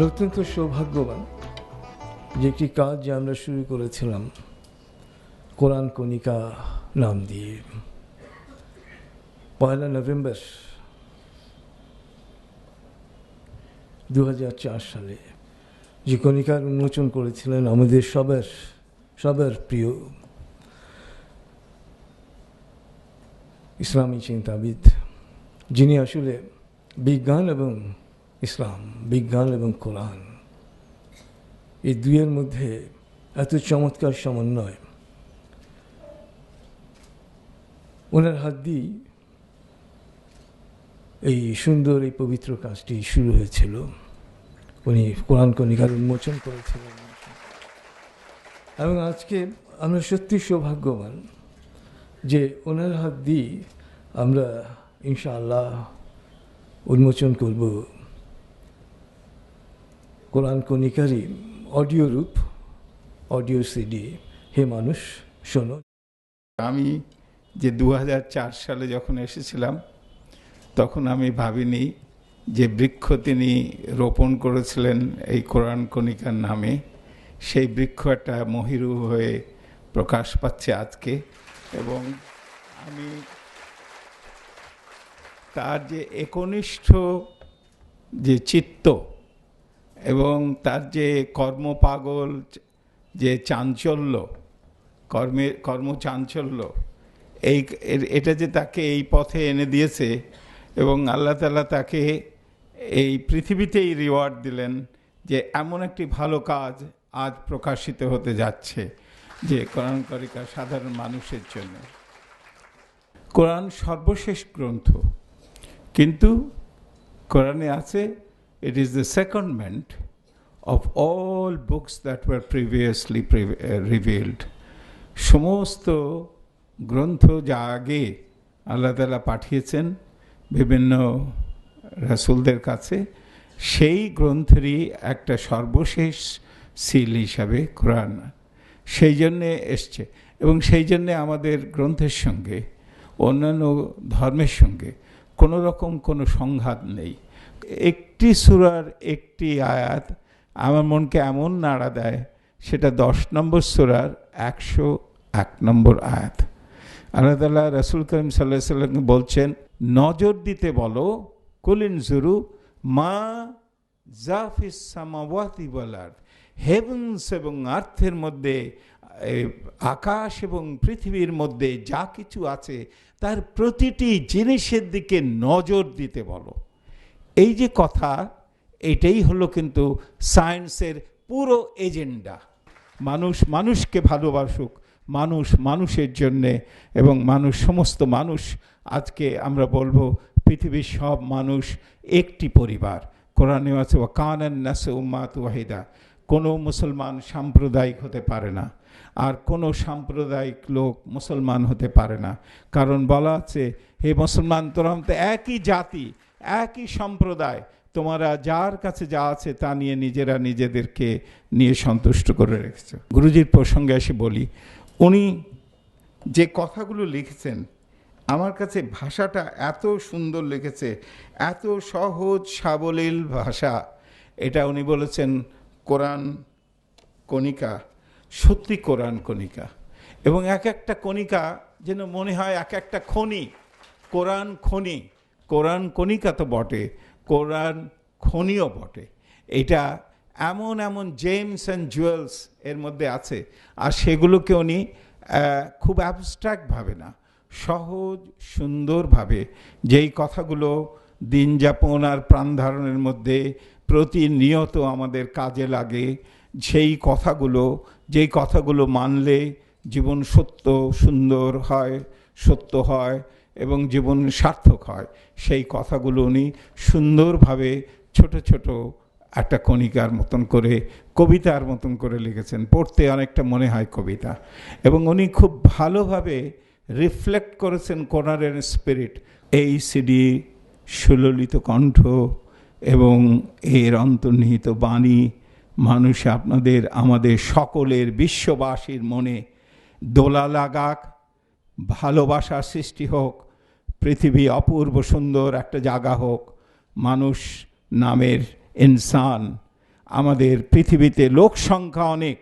আমরা অত্যন্ত সৌভাগ্যবান যে একটি কাজ যে আমরা শুরু করেছিলাম, কোরআন কণিকা নাম দিয়ে। পয়লা নভেম্বর দু হাজার চার সালে যে কণিকার উন্মোচন করেছিলেন আমাদের সবার সবার প্রিয় ইসলামী চিন্তাবিদ, যিনি আসলে বিজ্ঞান এবং ইসলাম, বিজ্ঞান এবং কোরআন। এই দুইয়ের মধ্যে এত চমৎকার সমন্বয়। ওনার হাত দিয়েই এই সুন্দর, এই পবিত্র কাজটি শুরু হয়েছিল। উনি কোরআন কণিকার উন্মোচন করেছিলেন। এবং আজকে আমরা সত্যি সৌভাগ্যবান যে ওনার হাত দিয়ে আমরা ইনশাআল্লাহ উন্মোচন করব কোরআন কণিকারই অডিও রূপ, অডিও সিডি। হে মানুষ, শোনো। আমি যে দু হাজার চার সালে যখন এসেছিলাম, তখন আমি ভাবিনি যে বৃক্ষ তিনি রোপণ করেছিলেন এই কোরআন কণিকার নামে। সেই বৃক্ষ একটা মহিরু হয়ে প্রকাশ পাচ্ছে আজকে এবং আমি তার যে একনিষ্ঠ যে চিত্ত এবং তার যে কর্মপাগল, যে চাঞ্চল্য কর্মের কর্মচাঞ্চল্য এই এটা যে তাকে এই পথে এনে দিয়েছে এবং আল্লাহ তালা তাকে এই পৃথিবীতেই রিওয়ার্ড দিলেন যে এমন একটি ভালো কাজ আজ প্রকাশিত হতে যাচ্ছে যে কোরআন করিকা সাধারণ মানুষের জন্য। কোরআন সর্বশেষ গ্রন্থ, কিন্তু কোরআনে আছে it is the secondment of all books that were previously revealed সমস্ত গ্রন্থ যা আগে আল্লাহ তালা পাঠিয়েছেন বিভিন্ন রাসুলদের কাছে সেই গ্রন্থেরই একটা সর্বশেষ সিল হিসাবে কোরআন সেই জন্যে এসছে এবং সেই জন্যে আমাদের গ্রন্থের সঙ্গে অন্যান্য ধর্মের সঙ্গে কোনো রকম কোনো সংঘাত নেই একটি সুরার একটি আয়াত আমার মনকে এমন নাড়া দেয়, সেটা দশ নম্বর সুরার একশো এক নম্বর আয়াত। আল্লাহ তালা রসুল করিম সাল্লাহ সাল্লাম বলছেন, নজর দিতে বলো কুলিন জুরু মা জাফিস সামাওয়াতি বলার হেভেন্স এবং আর্থের মধ্যে আকাশ এবং পৃথিবীর মধ্যে যা কিছু আছে, তার প্রতিটি জিনিসের দিকে নজর দিতে বলো। এই যে কথা, এটাই হলো কিন্তু সায়েন্সের পুরো এজেন্ডা। মানুষ মানুষকে ভালোবাসুক, মানুষ মানুষের জন্যে এবং মানুষ সমস্ত মানুষ, আজকে আমরা বলব পৃথিবীর সব মানুষ একটি পরিবার। কোরআনে আছে ও কানান নাসে উম্মাত ওয়াহিদা। কোনো মুসলমান সাম্প্রদায়িক হতে পারে না, আর কোনো সাম্প্রদায়িক লোক মুসলমান হতে পারে না। কারণ বলা আছে, হে মুসলমান, তোরা তো একই জাতি একই সম্প্রদায়, তোমরা যার কাছে যা আছে তা নিয়ে নিজেরা নিজেদেরকে নিয়ে সন্তুষ্ট করে রেখেছ। গুরুজির প্রসঙ্গে এসে বলি, উনি যে কথাগুলো লিখেছেন, আমার কাছে ভাষাটা এত সুন্দর লিখেছে এত সহজ সাবলীল ভাষা, এটা উনি বলেছেন, কোরআন কণিকা, সত্যি কোরআন কণিকা। এবং এক একটা কণিকা যেন মনে হয় এক একটা খনি, কোরআন খনি। কোরআন কণিকা তো বটে, কোরআন খনিও বটে। এটা এমন এমন জেমস অ্যান্ড জুয়েলস এর মধ্যে আছে, আর সেগুলোকে উনি খুব অ্যাবস্ট্রাক্টভাবে না, সহজ সুন্দরভাবে যেই কথাগুলো দিন যাপন আর প্রাণধারণের মধ্যে প্রতিনিয়ত আমাদের কাজে লাগে, সেই কথাগুলো, যেই কথাগুলো মানলে জীবন সত্য, সুন্দর হয়, সত্য হয় এবং জীবন সার্থক হয়। সেই কথাগুলো উনি সুন্দরভাবে ছোট ছোট একটা কণিকার মতন করে, কবিতার মতন করে লিখেছেন। পড়তে অনেকটা মনে হয় কবিতা। এবং উনি খুব ভালোভাবে রিফ্লেক্ট করেছেন কোনারের স্পিরিট। এই সিডি, সুললিত কণ্ঠ এবং এর অন্তর্নিহিত বাণী মানুষ আপনাদের, আমাদের সকলের বিশ্ববাসীর মনে দোলা লাগাক। ভালোবাসা সৃষ্টি হোক, পৃথিবী অপূর্ব সুন্দর একটা জায়গা হোক, মানুষ নামের ইনসান। আমাদের পৃথিবীতে লোক সংখ্যা অনেক,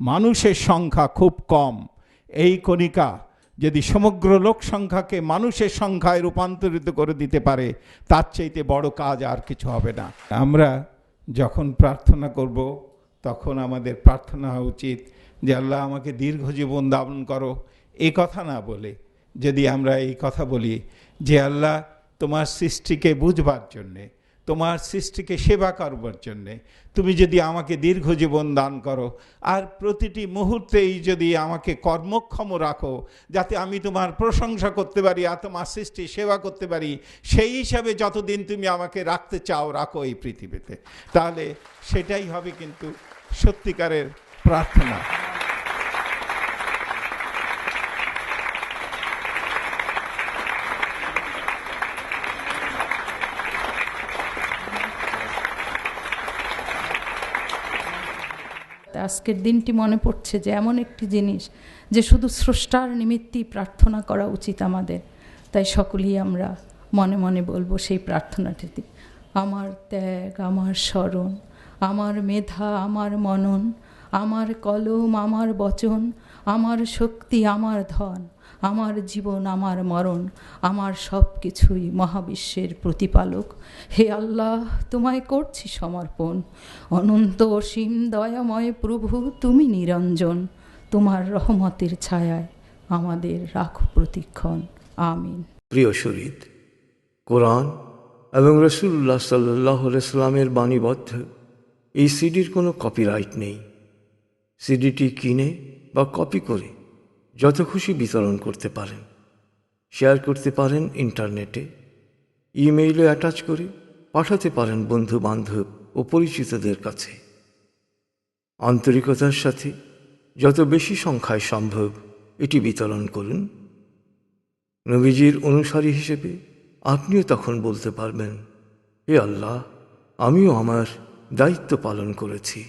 মানুষের সংখ্যা খুব কম। এই কণিকা যদি সমগ্র লোক সংখ্যাকে মানুষের সংখ্যায় রূপান্তরিত করে দিতে পারে, তার চাইতে বড় কাজ আর কিছু হবে না। আমরা যখন প্রার্থনা করব, তখন আমাদের প্রার্থনা হওয়া উচিত যে আল্লাহ আমাকে দীর্ঘ জীবন দান করো এই কথা না বলে, যদি আমরা এই কথা বলি যে আল্লাহ তোমার সৃষ্টিকে বুঝবার জন্যে, তোমার সৃষ্টিকে সেবা করবার জন্যে, তুমি যদি আমাকে দীর্ঘ জীবন দান করো, আর প্রতিটি মুহূর্তেই যদি আমাকে কর্মক্ষম রাখো, যাতে আমি তোমার প্রশংসা করতে পারি আর তোমার সৃষ্টি সেবা করতে পারি, সেই হিসাবে যতদিন তুমি আমাকে রাখতে চাও, রাখো এই পৃথিবীতে। তাহলে সেটাই হবে কিন্তু সত্যিকারের প্রার্থনা। আজকের দিনটি মনে পড়ছে যে এমন একটি জিনিস যে শুধু স্রষ্টার নিমিত্তেই প্রার্থনা করা উচিত আমাদের। তাই সকলেই আমরা মনে মনে বলব সেই প্রার্থনাটিতে আমার ত্যাগ, আমার স্মরণ, আমার মেধা, আমার মনন, আমার কলম, আমার বচন, আমার শক্তি, আমার ধন আমার জীবন, আমার মরণ, আমার সব কিছুই মহাবিশ্বের প্রতিপালক। হে আল্লাহ, তোমায় করছি সমর্পণ। অনন্ত অসীম দয়াময় প্রভু, তুমি নিরঞ্জন। তোমার রহমতের ছায়ায় আমাদের রাখো প্রতিক্ষণ। আমিন। প্রিয় শরীদ কোরআন এবং রসুল্লাহ সাল্লাহ বাণীবদ্ধ। এই সিডির কোনো কপিরাইট নেই। সিডিটি কিনে বা কপি করে যত খুশি বিতরণ করতে পারেন। শেয়ার করতে পারেন ইন্টারনেটে। ইমেইলে অ্যাটাচ করে পাঠাতে পারেন বন্ধু বান্ধব ও পরিচিতদের কাছে। আন্তরিকতার সাথে যত বেশি সংখ্যায় সম্ভব এটি বিতরণ করুন। নবীজির অনুসারী হিসেবে আপনিও তখন বলতে পারবেন, হে আল্লাহ, আমিও আমার দায়িত্ব পালন করেছি।